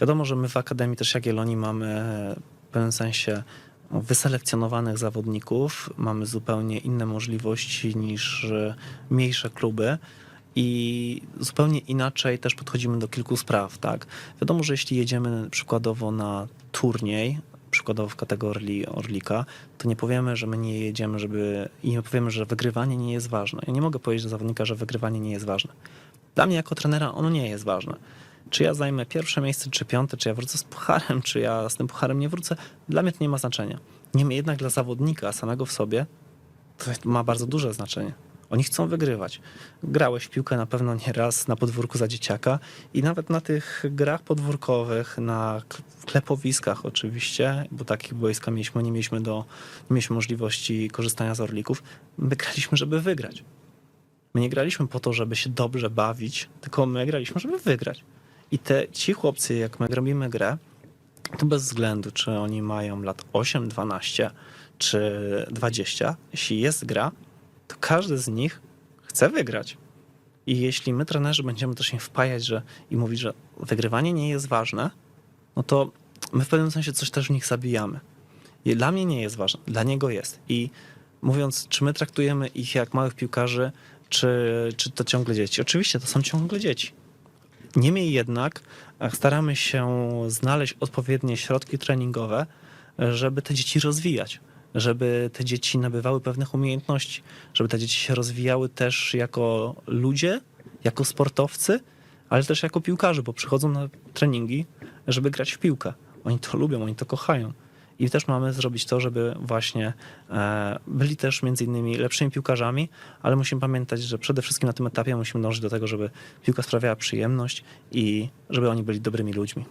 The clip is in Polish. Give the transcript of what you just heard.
Wiadomo, że my w Akademii też Jagiellonii mamy w pewnym sensie wyselekcjonowanych zawodników, mamy zupełnie inne możliwości niż mniejsze kluby i zupełnie inaczej też podchodzimy do kilku spraw, tak? Wiadomo, że jeśli jedziemy przykładowo na turniej, przykładowo w kategorii Orlika, to nie powiemy, że my nie jedziemy, żeby i nie powiemy, że wygrywanie nie jest ważne. Ja nie mogę powiedzieć do zawodnika, że wygrywanie nie jest ważne. Dla mnie jako trenera ono nie jest ważne. Czy ja zajmę pierwsze miejsce, czy piąte, czy ja wrócę z pucharem, czy ja z tym pucharem nie wrócę, dla mnie to nie ma znaczenia. Niemniej jednak dla zawodnika samego w sobie to ma bardzo duże znaczenie. Oni chcą wygrywać. Grałeś piłkę na pewno nie raz na podwórku za dzieciaka i nawet na tych grach podwórkowych, na klepowiskach oczywiście, bo takich boiska mieliśmy, nie mieliśmy, do, nie mieliśmy możliwości korzystania z orlików, my graliśmy, żeby wygrać. My nie graliśmy po to, żeby się dobrze bawić, tylko my graliśmy, żeby wygrać. I te, ci chłopcy, jak my robimy grę, to bez względu, czy oni mają lat 8, 12 czy 20, jeśli jest gra, to każdy z nich chce wygrać. I jeśli my, trenerzy, będziemy też im wpajać że, i mówić, że wygrywanie nie jest ważne, no to my w pewnym sensie coś też w nich zabijamy. I dla mnie nie jest ważne, dla niego jest. I mówiąc, czy my traktujemy ich jak małych piłkarzy, czy, czy to ciągle dzieci? Oczywiście to są ciągle dzieci. Niemniej jednak e, staramy się znaleźć odpowiednie środki treningowe, e, żeby te dzieci rozwijać, żeby te dzieci nabywały pewnych umiejętności, żeby te dzieci się rozwijały też jako ludzie, jako sportowcy, ale też jako piłkarze, bo przychodzą na treningi, żeby grać w piłkę. Oni to lubią, oni to kochają. I też mamy zrobić to, żeby właśnie e, byli też między innymi lepszymi piłkarzami, ale musimy pamiętać, że przede wszystkim na tym etapie musimy dążyć do tego, żeby piłka sprawiała przyjemność i żeby oni byli dobrymi ludźmi.